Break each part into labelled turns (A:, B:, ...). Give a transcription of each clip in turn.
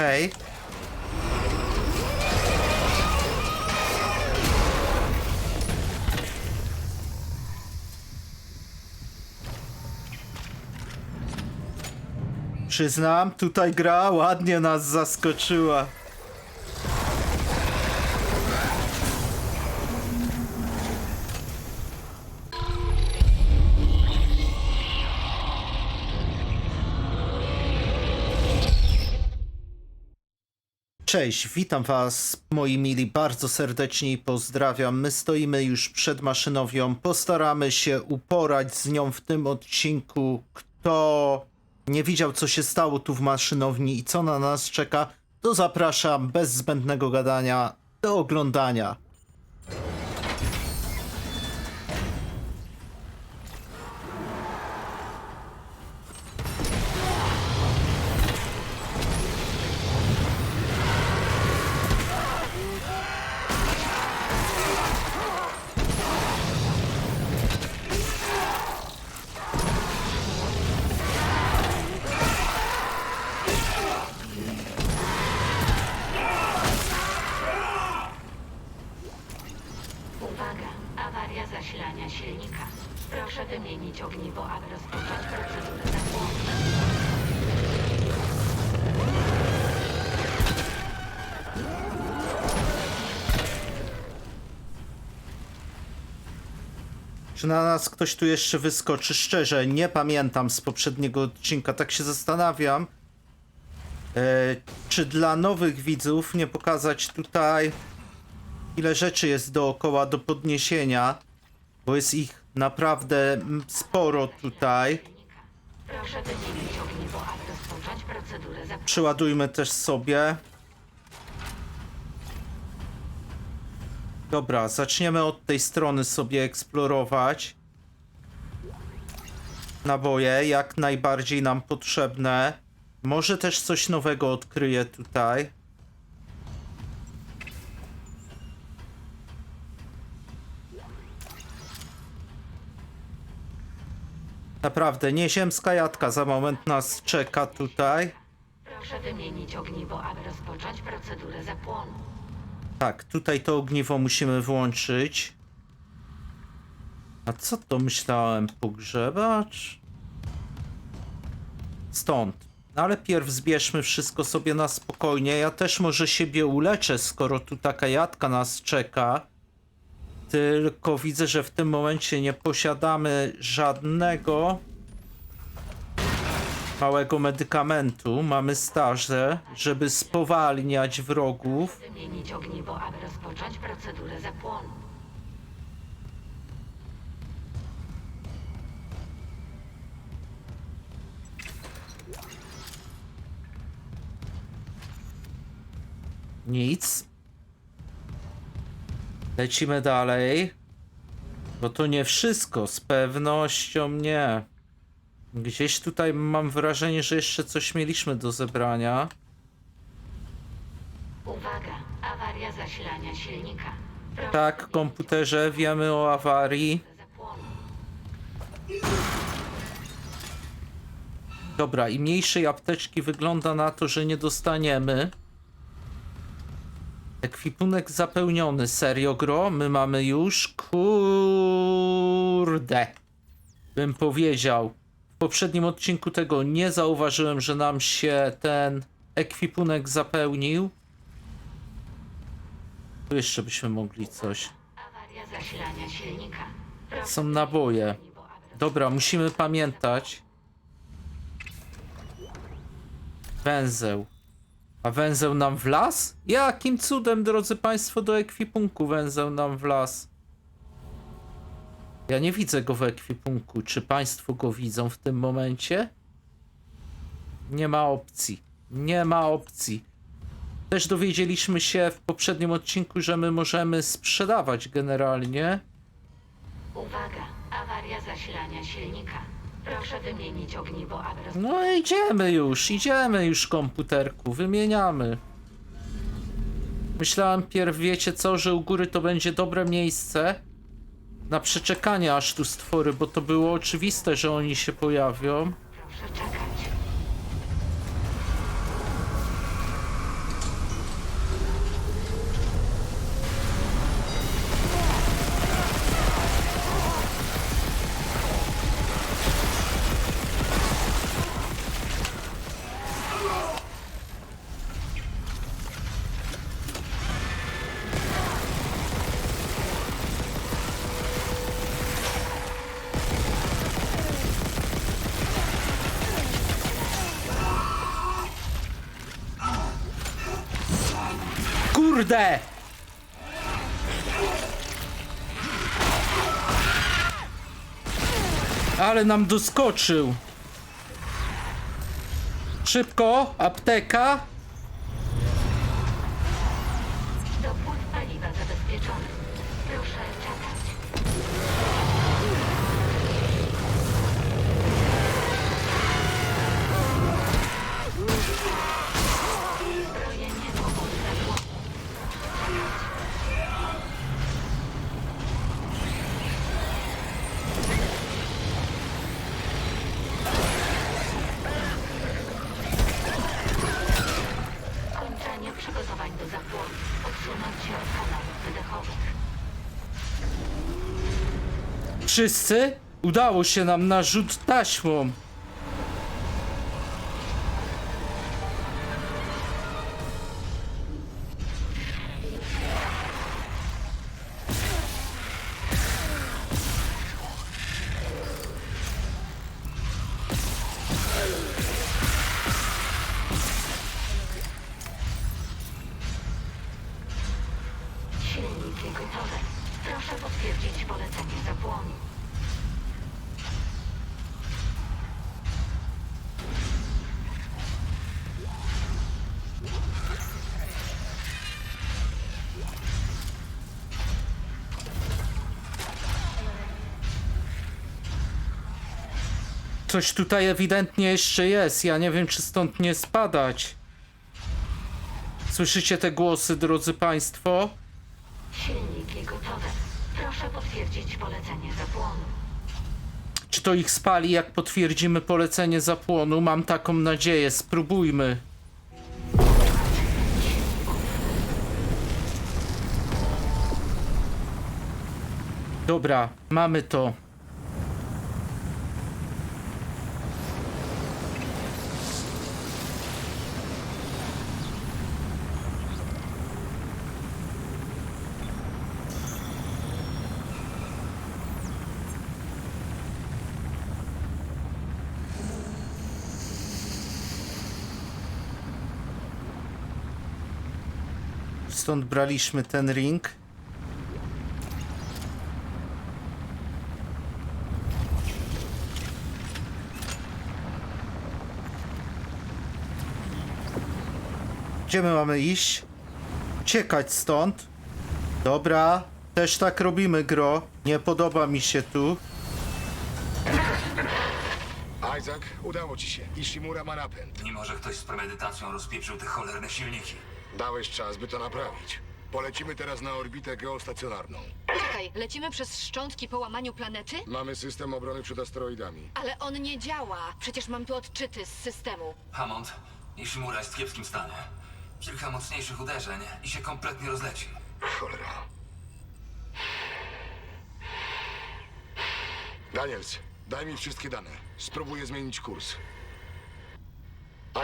A: Hej. Przyznam, tutaj gra ładnie nas zaskoczyła. Cześć, witam was moi mili bardzo serdecznie i pozdrawiam. My stoimy już przed maszynowią, postaramy się uporać z nią w tym odcinku. Kto nie widział co się stało tu w maszynowni i co na nas czeka, to zapraszam bez zbędnego gadania do oglądania.
B: Uwaga, awaria zasilania silnika. Proszę wymienić ogniwo, aby rozpocząć procedurę zapłonu.
A: Czy na nas ktoś tu jeszcze wyskoczy? Szczerze, nie pamiętam z poprzedniego odcinka, tak się zastanawiam. E, czy dla nowych widzów nie pokazać tutaj, ile rzeczy jest dookoła do podniesienia, bo jest ich naprawdę sporo tutaj.
B: Proszę ogniwo, aby rozpocząć procedurę.
A: Przyładujmy też sobie. Dobra, zaczniemy od tej strony sobie eksplorować. Naboje jak najbardziej nam potrzebne. Może też coś nowego odkryję tutaj. Naprawdę, nieziemska jadka za moment nas czeka tutaj.
B: Proszę wymienić ogniwo, aby rozpocząć procedurę zapłonu.
A: Tak, tutaj to ogniwo musimy włączyć. A co to myślałem? Pogrzebacz? Stąd. No Ale pierw zbierzmy wszystko sobie na spokojnie. Ja też może siebie uleczę, skoro tu taka jadka nas czeka. Tylko widzę, że w tym momencie nie posiadamy żadnego małego medykamentu. Mamy staże, żeby spowalniać wrogów.
B: Wymienić ogniwo, aby rozpocząć procedurę zapłonu.
A: Nic. Lecimy dalej. Bo to nie wszystko, z pewnością nie. Gdzieś tutaj mam wrażenie, że jeszcze coś mieliśmy do zebrania.
B: Uwaga, awaria zasilania silnika. Proszę
A: Tak, komputerze, wiemy o awarii.
B: zapłonu.
A: Dobra, i mniejszej apteczki wygląda na to, że nie dostaniemy. Ekwipunek zapełniony. Serio, gro? My mamy już? Kurde. Bym powiedział. W poprzednim odcinku tego nie zauważyłem, że nam się ten ekwipunek zapełnił. Tu jeszcze byśmy mogli coś. Są naboje. Dobra, musimy pamiętać. Węzeł. A węzeł nam wlazł? Jakim cudem, drodzy Państwo, do ekwipunku węzeł nam wlazł? Ja nie widzę go w ekwipunku. Czy Państwo go widzą w tym momencie? Nie ma opcji. Nie ma opcji. Też dowiedzieliśmy się w poprzednim odcinku, że my możemy sprzedawać generalnie.
B: Uwaga, awaria zasilania silnika. Proszę wymienić ogniwo, roz...
A: No idziemy już, idziemy już komputerku, wymieniamy. Myślałem pierw, wiecie co, że u góry to będzie dobre miejsce na przeczekanie aż tu stwory, bo to było oczywiste, że oni się pojawią.
B: Proszę czekać.
A: Kurde! Ale nam doskoczył. Szybko, apteka. Wszyscy? Udało się nam na rzut taśmą.
B: Silniki gotowe. Proszę potwierdzić polecenie zapłonu.
A: Coś tutaj ewidentnie jeszcze jest. Ja nie wiem, czy stąd nie spadać. Słyszycie te głosy, drodzy Państwo?
B: Silniki gotowe. Proszę potwierdzić polecenie zapłonu.
A: Czy to ich spali, jak potwierdzimy polecenie zapłonu? Mam taką nadzieję. Spróbujmy. Dobra, mamy to. Stąd braliśmy ten ring. Gdzie my mamy iść? Uciekać stąd. Dobra, też tak robimy, gro. Nie podoba mi się tu.
C: Isaac, udało ci się. Ishimura ma napęd.
D: Mimo, że ktoś z premedytacją rozpieprzył te cholerne silniki.
C: Dałeś czas, by to naprawić. Polecimy teraz na orbitę geostacjonarną.
E: Czekaj, lecimy przez szczątki po łamaniu planety?
C: Mamy system obrony przed asteroidami.
E: Ale on nie działa. Przecież mam tu odczyty z systemu.
D: Hammond, Ishimura jest w kiepskim stanie. Kilka mocniejszych uderzeń i się kompletnie rozleci.
C: Cholera. Daniels, daj mi wszystkie dane. Spróbuję zmienić kurs.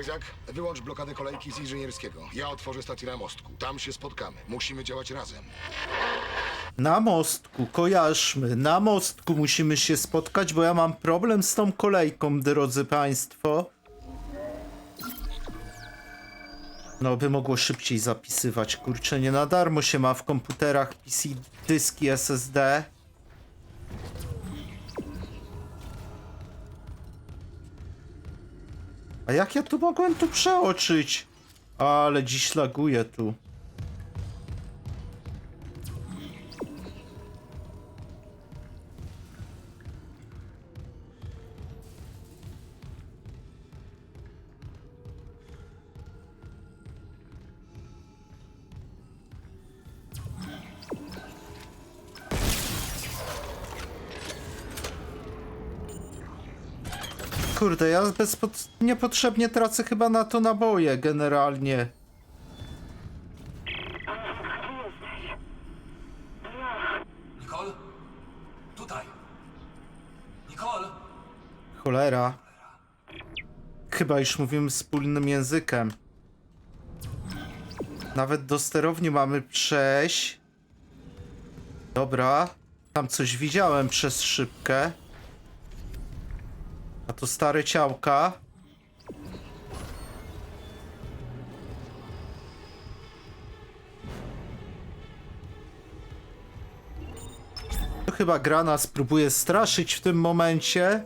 C: Isaac, wyłącz blokadę kolejki z inżynierskiego. Ja otworzę stację na mostku. Tam się spotkamy. Musimy działać razem.
A: Na mostku, kojarzmy, na mostku musimy się spotkać, bo ja mam problem z tą kolejką, drodzy Państwo. No, by mogło szybciej zapisywać, kurczę, nie na darmo się ma w komputerach PC dyski SSD. A jak ja tu mogłem tu przeoczyć? Ale dziś laguje tu. Kurde, ja bezpod... niepotrzebnie tracę chyba na to naboje generalnie.
D: Nicole? Tutaj. Nicole?
A: Cholera. Chyba już mówimy wspólnym językiem. Nawet do sterowni mamy przejść. Dobra. Tam coś widziałem przez szybkę to stare ciałka. To chyba gra nas próbuje straszyć w tym momencie.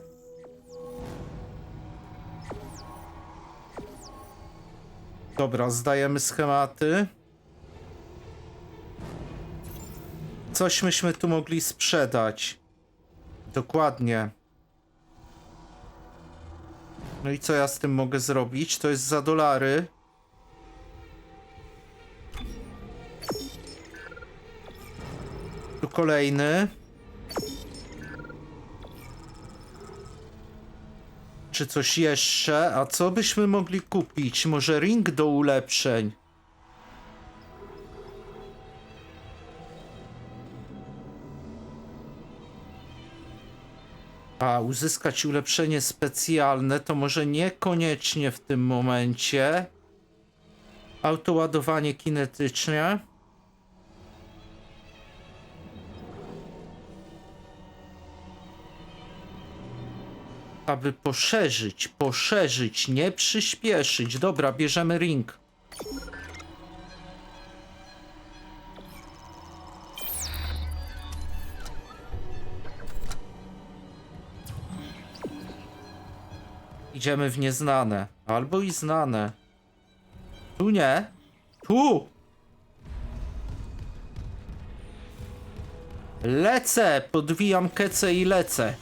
A: Dobra, zdajemy schematy. Coś myśmy tu mogli sprzedać. Dokładnie. No i co ja z tym mogę zrobić? To jest za dolary. Tu kolejny. Czy coś jeszcze? A co byśmy mogli kupić? Może ring do ulepszeń? A, uzyskać ulepszenie specjalne to może niekoniecznie w tym momencie. Autoładowanie kinetyczne. Aby poszerzyć, poszerzyć, nie przyspieszyć. Dobra, bierzemy ring. Idziemy w nieznane. Albo i znane. Tu nie. Tu! Lecę! Podwijam kecę i lecę.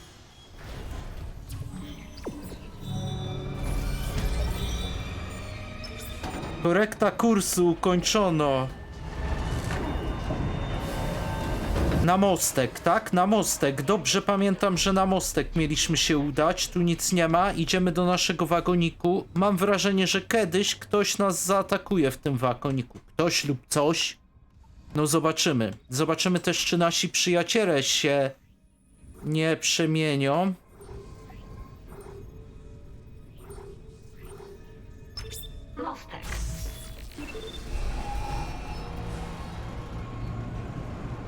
A: Korekta kursu ukończono. Na mostek, tak? Na mostek. Dobrze pamiętam, że na mostek mieliśmy się udać. Tu nic nie ma. Idziemy do naszego wagoniku. Mam wrażenie, że kiedyś ktoś nas zaatakuje w tym wagoniku. Ktoś lub coś. No zobaczymy. Zobaczymy też, czy nasi przyjaciele się nie przemienią.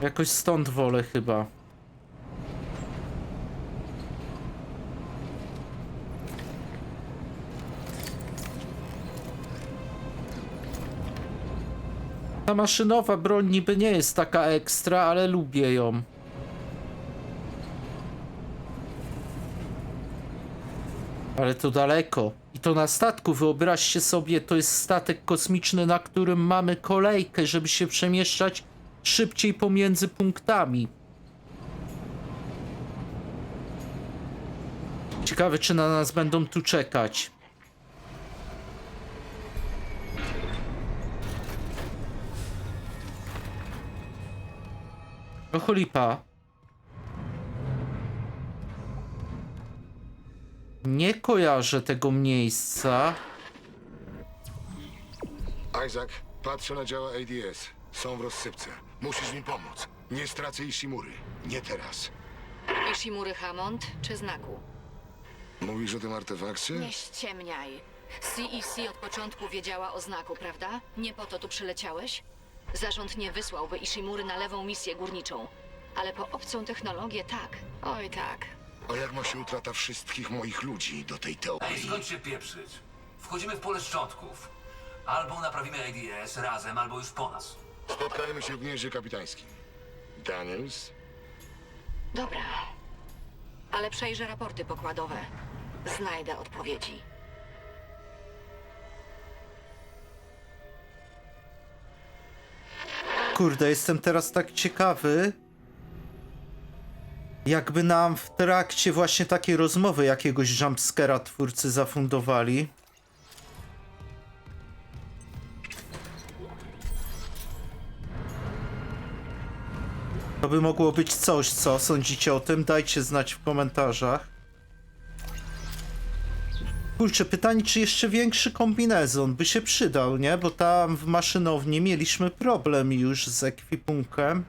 A: Jakoś stąd wolę chyba. Ta maszynowa broń niby nie jest taka ekstra, ale lubię ją. Ale to daleko. I to na statku, wyobraźcie sobie, to jest statek kosmiczny, na którym mamy kolejkę, żeby się przemieszczać szybciej pomiędzy punktami. Ciekawe, czy na nas będą tu czekać. O cholipa. Nie kojarzę tego miejsca.
C: Isaac, patrzę na działa ADS. Są w rozsypce. Musisz mi pomóc. Nie stracę Ishimury. Nie teraz.
E: Ishimury Hammond czy znaku?
C: Mówisz o tym artefakcie?
E: Nie ściemniaj. CEC od początku wiedziała o znaku, prawda? Nie po to tu przyleciałeś? Zarząd nie wysłałby Ishimury na lewą misję górniczą. Ale po obcą technologię tak. Oj tak.
C: A jak ma się utrata wszystkich moich ludzi do tej
D: Ej,
C: teorii?
D: skąd się pieprzyć? Wchodzimy w pole szczątków. Albo naprawimy ADS razem, albo już po nas.
C: Spotkajmy się w gnieździe kapitańskim. Daniels?
E: Dobra. Ale przejrzę raporty pokładowe. Znajdę odpowiedzi.
A: Kurde, jestem teraz tak ciekawy. Jakby nam w trakcie właśnie takiej rozmowy jakiegoś jumpscare'a twórcy zafundowali. By mogło być coś, co sądzicie o tym? Dajcie znać w komentarzach. Kurczę, pytanie, czy jeszcze większy kombinezon by się przydał, nie? Bo tam w maszynowni mieliśmy problem już z ekwipunkiem.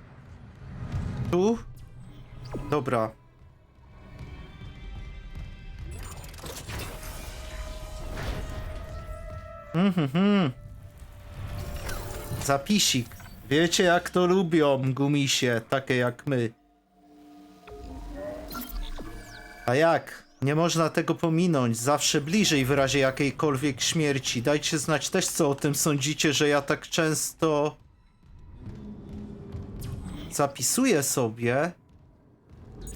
A: Tu? Dobra. Mhm. Zapisik. Wiecie jak to lubią gumisie, takie jak my. A jak? Nie można tego pominąć. Zawsze bliżej w razie jakiejkolwiek śmierci. Dajcie znać też, co o tym sądzicie, że ja tak często zapisuję sobie.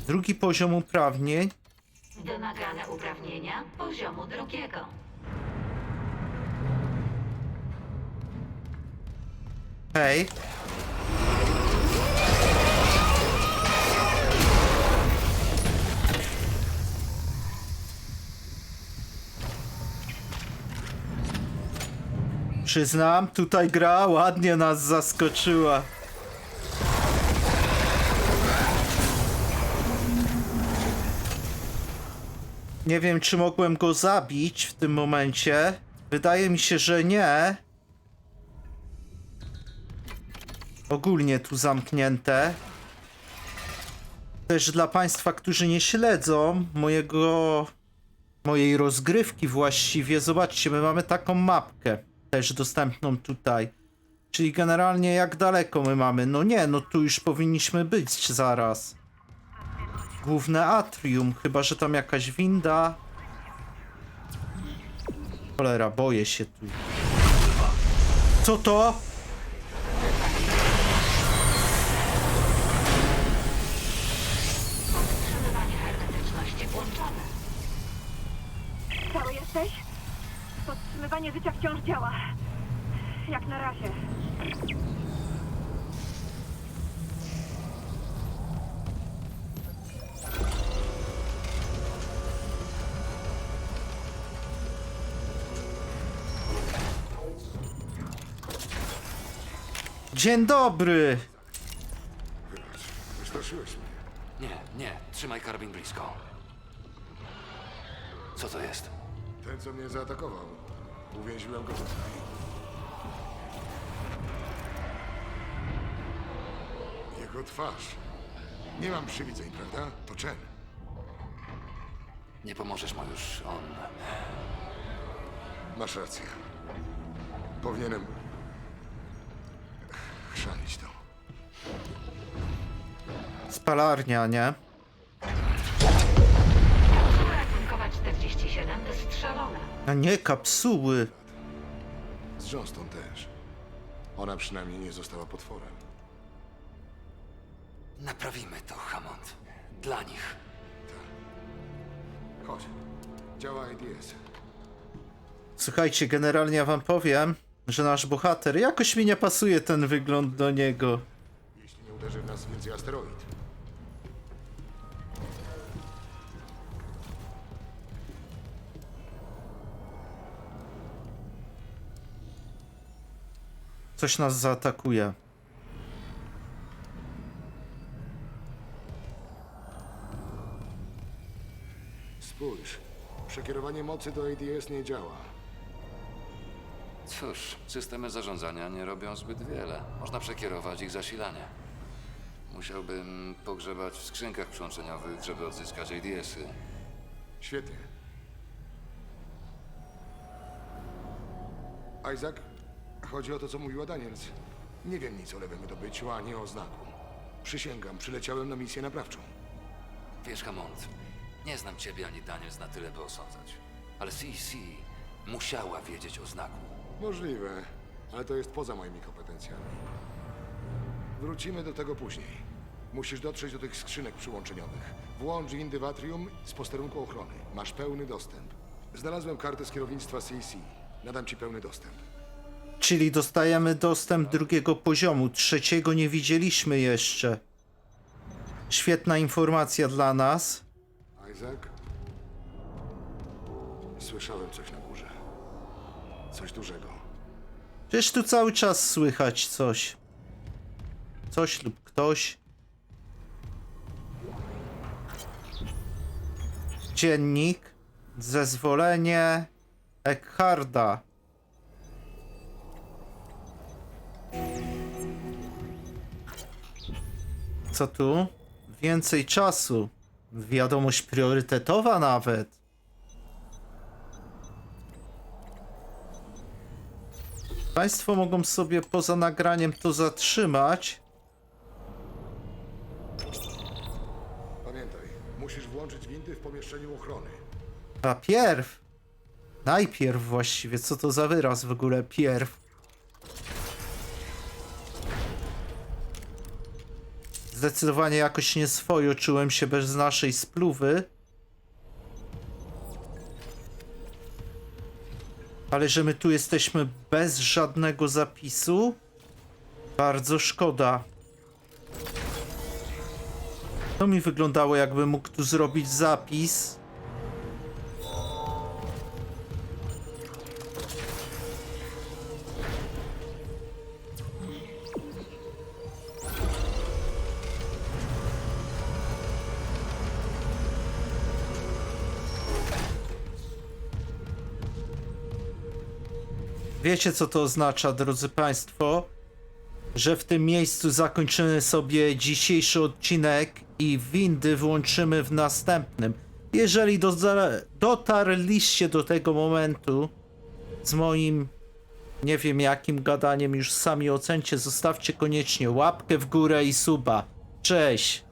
A: Drugi poziom uprawnień.
B: Wymagane uprawnienia poziomu drugiego.
A: Hej. Przyznam, tutaj gra ładnie nas zaskoczyła. Nie wiem, czy mogłem go zabić w tym momencie. Wydaje mi się, że nie. Ogólnie tu zamknięte. Też dla Państwa, którzy nie śledzą mojego, mojej rozgrywki właściwie, zobaczcie, my mamy taką mapkę też dostępną tutaj. Czyli generalnie jak daleko my mamy? No nie, no tu już powinniśmy być zaraz. Główne atrium, chyba że tam jakaś winda. Cholera, boję się tu. Co to?
F: Jesteś? Podtrzymywanie życia wciąż działa. Jak na razie.
A: Dzień dobry!
C: Wystraszyłeś mnie.
D: Nie, nie, trzymaj karabin blisko. Co to jest?
C: Ten, co mnie zaatakował, uwięziłem go tutaj. Jego twarz. Nie mam przywidzeń, prawda? To Chen.
D: Nie pomożesz mu już, on...
C: Masz rację. Powinienem... chrzanić to.
A: Spalarnia, nie? A nie, kapsuły.
C: Z Johnston też. Ona przynajmniej nie została potworem.
D: Naprawimy to, Hammond. Dla nich.
C: Chodź. Działa ADS.
A: Słuchajcie, generalnie ja wam powiem, że nasz bohater, jakoś mi nie pasuje ten wygląd do niego.
C: Jeśli nie uderzy w nas więcej asteroid.
A: Coś nas zaatakuje.
C: Spójrz. Przekierowanie mocy do ADS nie działa.
D: Cóż, systemy zarządzania nie robią zbyt wiele. Można przekierować ich zasilanie. Musiałbym pogrzebać w skrzynkach przyłączeniowych, żeby odzyskać ADS-y.
C: Świetnie. Isaac, chodzi o to, co mówiła Daniels. Nie wiem nic o lewym wydobyciu, ani o znaku. Przysięgam, przyleciałem na misję naprawczą.
D: Wiesz, Hammond, nie znam ciebie ani Daniels na tyle, by osądzać. Ale CEC musiała wiedzieć o znaku.
C: Możliwe, ale to jest poza moimi kompetencjami. Wrócimy do tego później. Musisz dotrzeć do tych skrzynek przyłączeniowych. Włącz windy w atrium z posterunku ochrony. Masz pełny dostęp. Znalazłem kartę z kierownictwa CEC. Nadam ci pełny dostęp.
A: Czyli dostajemy dostęp drugiego poziomu. Trzeciego nie widzieliśmy jeszcze. Świetna informacja dla nas.
C: Isaac? Słyszałem coś na górze. Coś dużego.
A: Przecież tu cały czas słychać coś. Coś lub ktoś. Dziennik. Zezwolenie. Eckharda. Co tu? Więcej czasu. Wiadomość priorytetowa nawet. Państwo mogą sobie poza nagraniem to zatrzymać.
C: Pamiętaj, musisz włączyć windy w pomieszczeniu ochrony.
A: A pierw. Najpierw właściwie, co to za wyraz w ogóle pierw. Zdecydowanie jakoś nieswojo czułem się bez naszej spluwy. Ale że my tu jesteśmy bez żadnego zapisu? Bardzo szkoda. To mi wyglądało jakby mógł tu zrobić zapis. Wiecie co to oznacza, drodzy Państwo? Że w tym miejscu zakończymy sobie dzisiejszy odcinek i windy włączymy w następnym. Jeżeli doza- dotarliście do tego momentu z moim nie wiem jakim gadaniem, już sami ocencie, zostawcie koniecznie łapkę w górę i suba. Cześć!